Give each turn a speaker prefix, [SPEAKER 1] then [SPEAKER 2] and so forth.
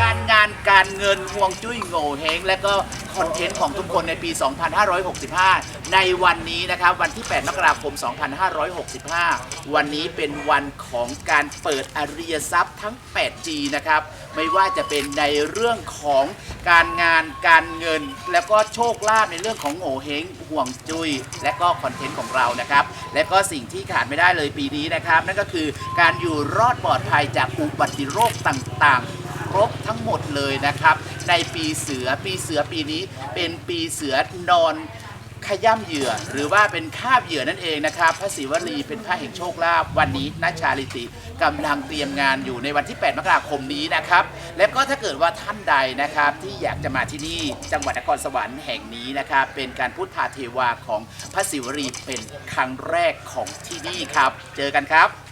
[SPEAKER 1] การงานการเงินห่วงจุ้ยโง่เฮงและก็คอนเทนต์ของทุกคนในปี 2565 ในวันนี้นะครับวันที่ 8 มกราคม 2565 วันนี้เป็นวันของการเปิดอริยทรัพย์ทั้ง 8G นะครับ ไม่ว่าจะเป็นในเรื่องของการงานการเงิน แล้วก็โชคลาภในเรื่องของโง่เฮงห่วงจุ้ยและก็คอนเทนต์ของเรานะครับ และก็สิ่งที่ขาดไม่ได้เลยปีนี้นะครับ นั่นก็คือการอยู่รอดปลอดภัยจากอุบัติโรคต่างๆ รบทั้งหมดเลยนะครับ ในปีเสือปีเสือปีนี้เป็นปีเสือนอนขย่ำเหยื่อ หรือว่าเป็นคาบเหยื่อนั่นเองนะครับ พระศิวลีเป็นพระแห่งโชคลาภวันนี้นัชชาลิติกำลังเตรียมงานอยู่ในวันที่ 8 มกราคมนี้นะครับ และก็ถ้าเกิดว่าท่านใดนะครับที่อยากจะมาที่นี่จังหวัดนครสวรรค์แห่งนี้นะครับ เป็นการพุทธาเทวาของพระศิวลีเป็นครั้งแรกของที่นี่ครับ เจอกันครับ